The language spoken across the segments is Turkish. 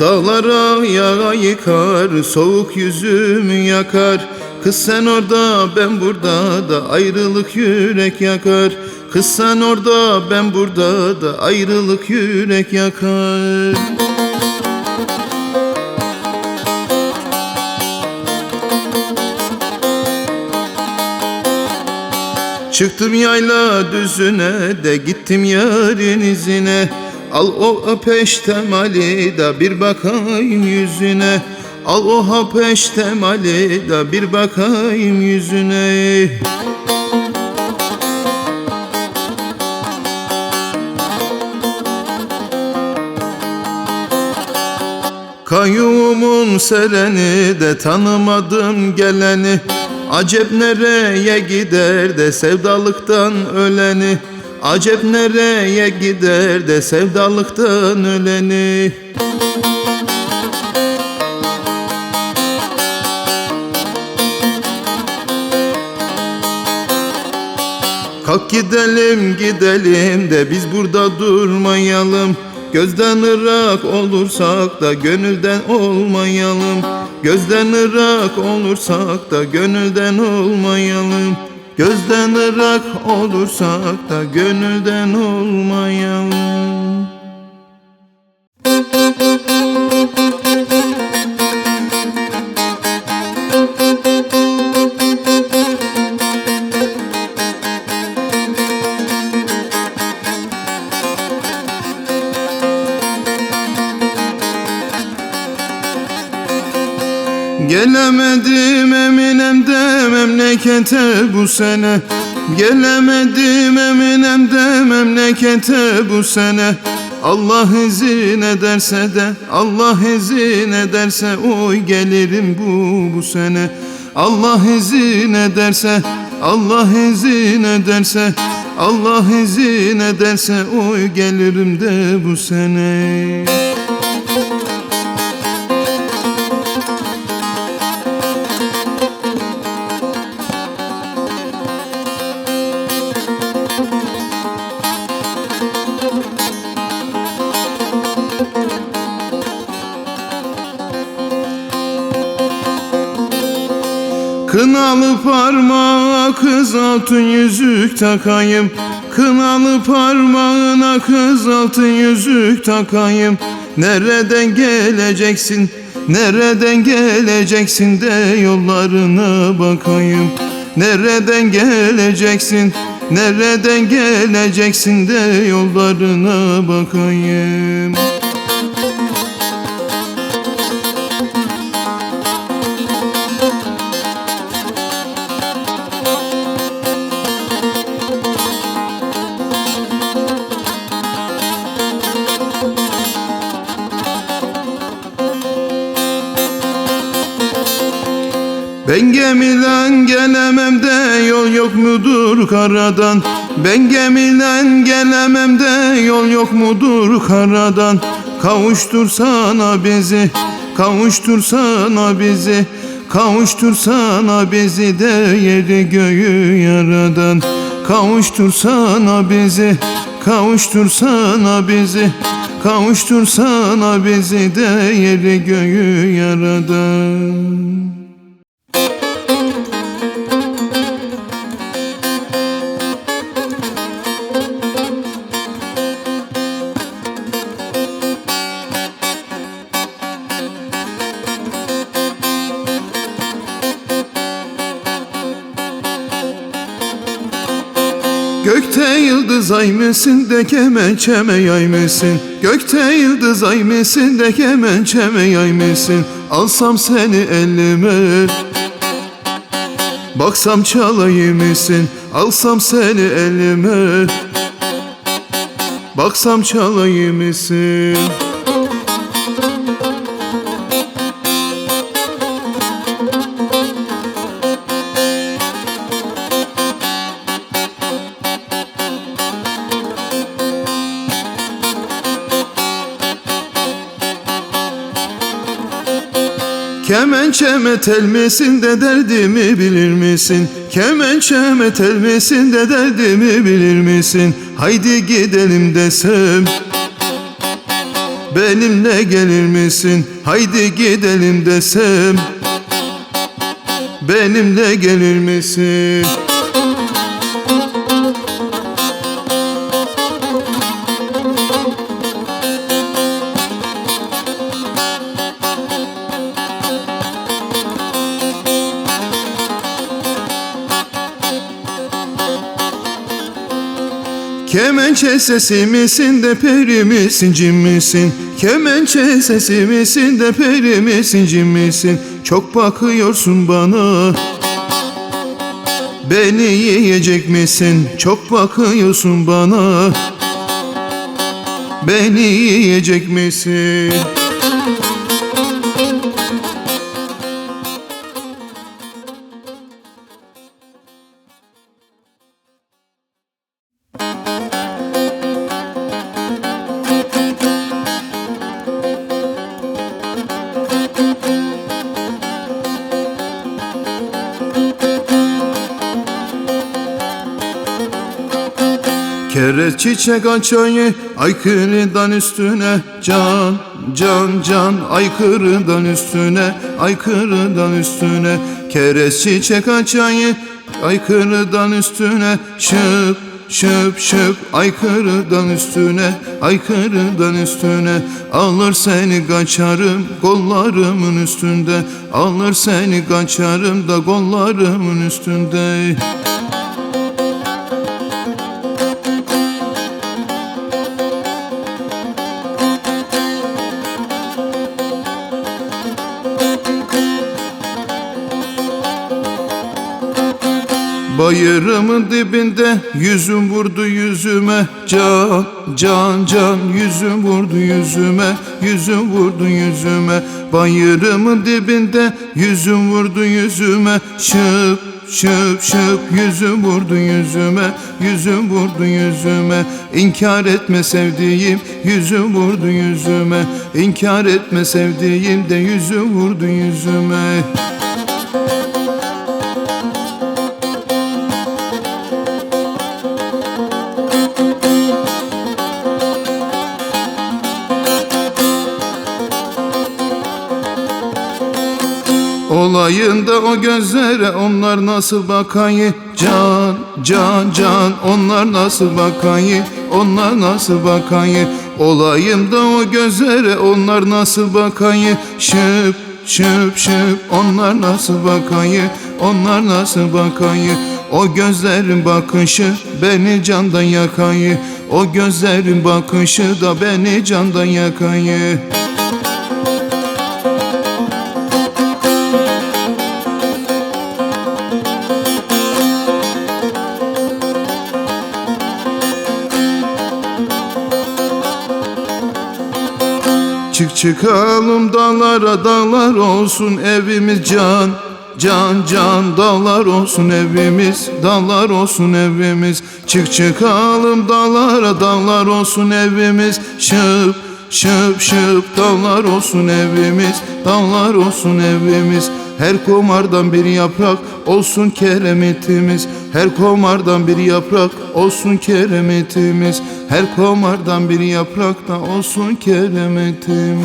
Dağlara yağ yıkar Soğuk yüzümü yakar. Kız sen orada ben burada da Ayrılık yürek yakar. Kız sen orada ben burada da Ayrılık yürek yakar. Çıktım yayla düzüne de gittim yarın izine Al o peştemali da bir bakayım yüzüne. Al o peştemali da bir bakayım yüzüne. Kayyumun sereni de tanımadım geleni. Acep nereye gider de sevdalıktan öleni Acep nereye gider de sevdalıktan öleni? Kalk gidelim gidelim de biz burada durmayalım. Gözden ırak olursak da gönülden olmayalım. Gözden ırak olursak da gönülden olmayalım Gözden ırak olursak da gönülden olmayalım memlekete bu sene. Gelemedim Eminem'de memlekete bu sene. Allah izin ederse de Allah izin ederse oy gelirim bu bu sene. Allah izin ederse Allah izin ederse Allah izin ederse oy gelirim de bu sene Kınalı parmağa kız altın yüzük takayım. Kınalı parmağına kız altın yüzük takayım. Nereden geleceksin, nereden geleceksin de yollarına bakayım. Nereden geleceksin, nereden geleceksin de yollarına bakayım Ben gemiden gelemem de yol yok mudur karadan? Ben gemiden gelemem de yol yok mudur karadan? Kavuştursana bizi, kavuştursana bizi Kavuştursana bizi de yeri göğü yaradan. Kavuştursana bizi, kavuştursana bizi Kavuştursana bizi de yeri göğü yaradan ay mısın de kemençeme yay mısın Gökte yıldız ay mısın de kemençeme yay mısın Alsam seni elime. Baksam çalayım mısın Alsam seni elime. Baksam çalayım mısın Kemençeme tel misin de derdimi bilir misin? Kemençeme tel misin de derdimi bilir misin? Haydi gidelim desem Benimle gelir misin haydi gidelim desem Benimle gelir misin Kemençe sesi misin de peri misin cin misin? Kemençe sesi misin de peri misin cin misin? Çok bakıyorsun bana Beni yiyecek misin? Çok bakıyorsun bana Beni yiyecek misin? Çiçek açayı aykırıdan üstüne Can, can, can aykırıdan üstüne Aykırıdan üstüne Keres çiçek açayı aykırıdan üstüne Şıp, şıp, şıp aykırıdan üstüne Aykırıdan üstüne Alır seni kaçarım kollarımın üstünde Alır seni kaçarım da kollarımın üstünde Bayırımın dibinde yüzüm vurdu yüzüme. Can, can, can yüzüm vurdu yüzüme. Yüzüm vurdu yüzüme. Bayırımın dibinde yüzüm vurdu yüzüme. Şıp, şıp, şıp yüzüm vurdu yüzüme. Yüzüm vurdu yüzüme. İnkar etme sevdiğim yüzüm vurdu yüzüme. İnkar etme sevdiğim de yüzüm vurdu yüzüme Olayında o gözlere onlar nasıl bakayı Can, can, can onlar nasıl bakayı Onlar nasıl bakayı Olayında o gözlere onlar nasıl bakayı Şıp, şıp, şıp onlar nasıl bakayı Onlar nasıl bakayı O gözlerin bakışı beni candan yakayı O gözlerin bakışı da beni candan yakayı Çık çıkalım dağlara dağlar olsun evimiz. Can Can can dağlar olsun evimiz. Dağlar olsun evimiz. Çık çıkalım dağlara dağlar olsun evimiz. Şıp şıp şıp dağlar olsun evimiz. Dağlar olsun evimiz. Her komardan bir yaprak olsun keremetimiz Her komardan bir yaprak olsun keremetimiz Her komardan bir yaprak da olsun keremetimiz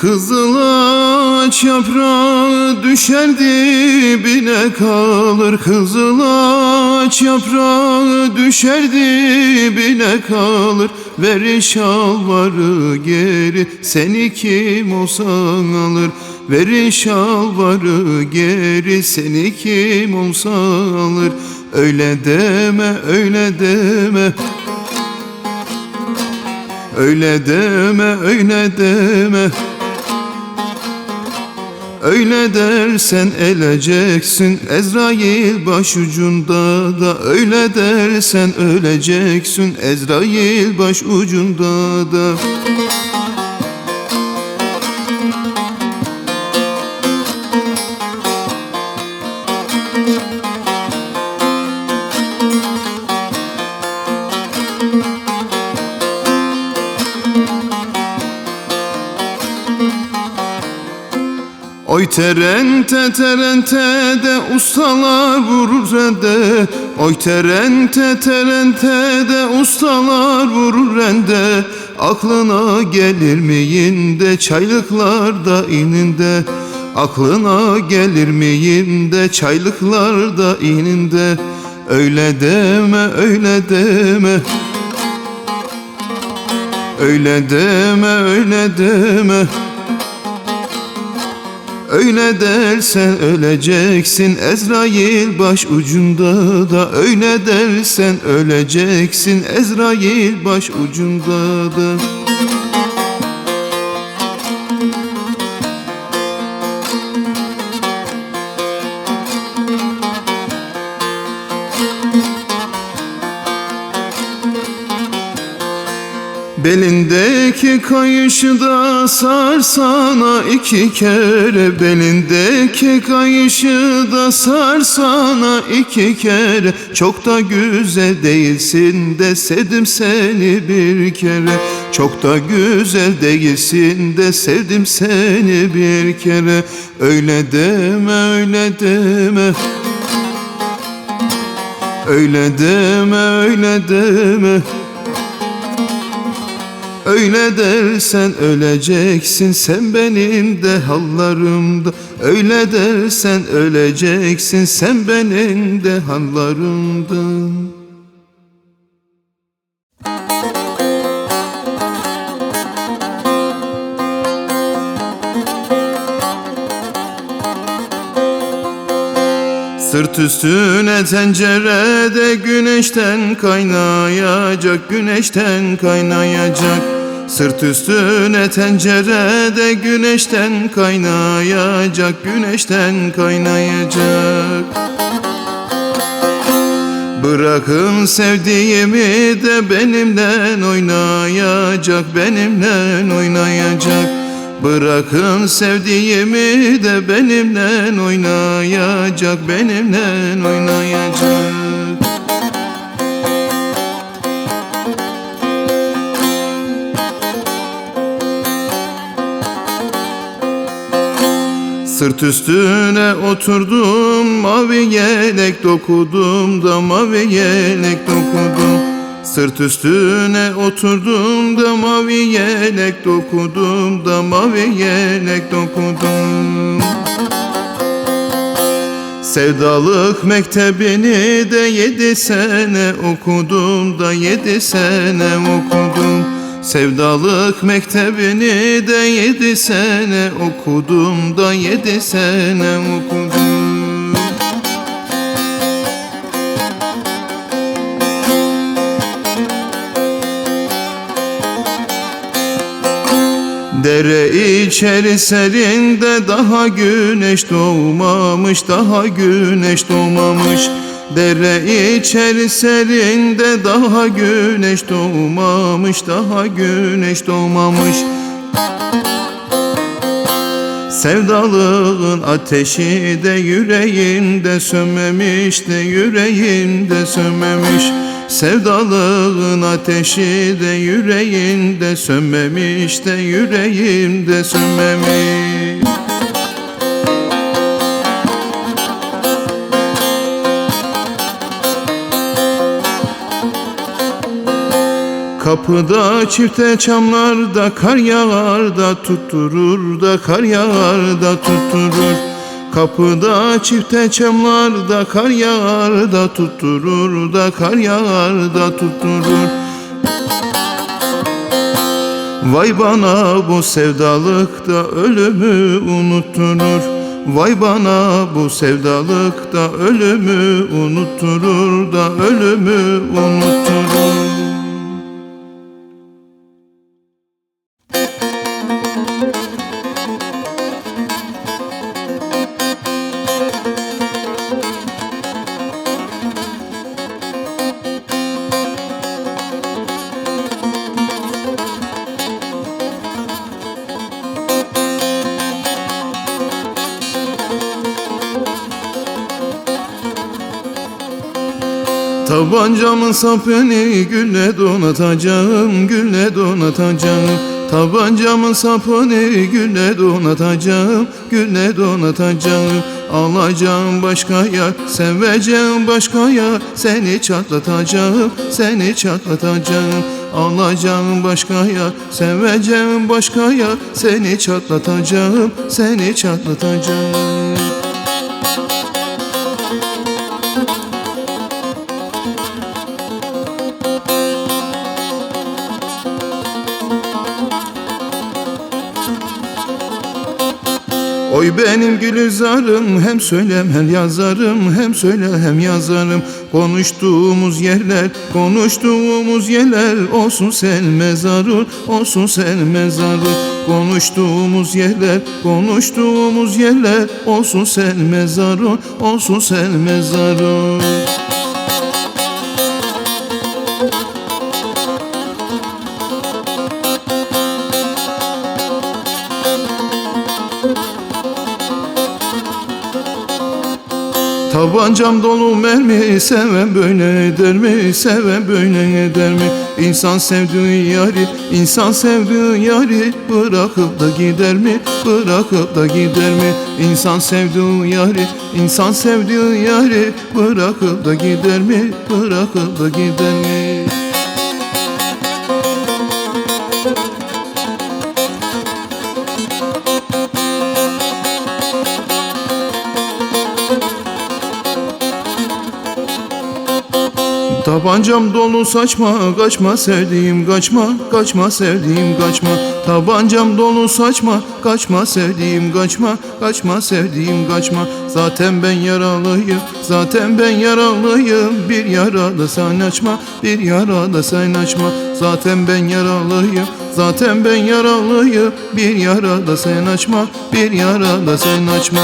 Kızıl ağaç yaprağı düşer dibine kalır Kızıl ağaç yaprağı düşer dibine kalır Ver şalvarı geri seni kim olsan alır. Ver şalvarı geri seni kim olsa alır. Öyle deme öyle deme. Öyle deme öyle deme Öyle dersen eleceksin Ezrail başucunda da. Öyle dersen öleceksin Ezrail başucunda da Oy terente terente de ustalar vurur rende. Oy terente terente de ustalar vurur rende. Aklına gelir mi yinde çaylıklarda ininde. Aklına gelir mi yinde çaylıklarda ininde. Öyle deme öyle deme. Öyle deme öyle deme Öyle dersen öleceksin Ezrail baş ucunda da. Öyle dersen öleceksin Ezrail baş ucunda da Belindeki kayışı da sarsana iki kere Belindeki kayışı da sarsana iki kere. Çok da güzel değilsin desedim seni bir kere. Çok da güzel değilsin de sevdim seni bir kere. Öyle deme öyle deme. Öyle deme öyle deme Öyle dersen öleceksin sen benim de hallarımda Öyle dersen öleceksin sen benim de hallarımda Sırt üstüne tencerede güneşten kaynayacak Güneşten kaynayacak Sırt üstüne tencerede güneşten kaynayacak Güneşten kaynayacak. Bırakın sevdiğimi de benimle oynayacak Benimle oynayacak. Bırakın sevdiğimi de benimle oynayacak Benimle oynayacak Sırt üstüne oturdum Mavi yelek dokudum da Mavi yelek dokudum. Sırt üstüne oturdum da Mavi yelek dokudum da Mavi yelek dokudum. Sevdalık mektebini de yedi sene okudum da yedi sene okudum Sevdalık mektebini de yedi sene okudum da yedi sene okudum. Dere içerisinde daha güneş doğmamış Daha güneş doğmamış Dere içerisinde daha güneş doğmamış Daha güneş doğmamış. Sevdalığın ateşi de yüreğimde sönmemiş de yüreğimde sönmemiş. Sevdalığın ateşi de yüreğimde sönmemiş de yüreğimde sönmemiş Kapıda çifte çamlarda kar yağar da tutturur da kar yağar da tutturur. Kapıda çifte çamlarda kar yağar da tutturur da kar yağar da tutturur. Vay bana bu sevdalıkta ölümü unutturur. Vay bana bu sevdalıkta ölümü unutturur da ölümü unutturur Tabancamın sapını gülle donatacağım, gülle donatacağım. Tabancamın sapını gülle donatacağım Gülle donatacağım. Alacağım başka yer Seveceğim başka yer Seni çatlatacağım Seni çatlatacağım. Alacağım başka yer Seveceğim başka yer Seni çatlatacağım Seni çatlatacağım Oy benim gülizarım hem söylem hem yazarım hem söyle hem yazarım. Konuştuğumuz yerler konuştuğumuz yerler olsun sen mezarın olsun sen mezarın Konuştuğumuz yerler konuştuğumuz yerler olsun sen mezarın olsun sen mezarın Tabancam dolu mermi seven böyle eder mi? Seven böyle eder mi? İnsan sevdiği yari, insan sevdiği yari Bırakıp da gider mi? Bırakıp da gider mi? İnsan sevdiği yari, insan sevdiği yari Bırakıp da gider mi? Bırakıp da gider mi? Tabancam dolu saçma kaçma sevdiğim kaçma kaçma sevdiğim kaçma. Tabancam dolu saçma kaçma sevdiğim kaçma kaçma sevdiğim kaçma. Zaten ben yaralıyım zaten ben yaralıyım. Bir yara da sen açma bir yara da sen açma. Zaten ben yaralıyım zaten ben yaralıyım. Bir yara da sen açma bir yara da sen açma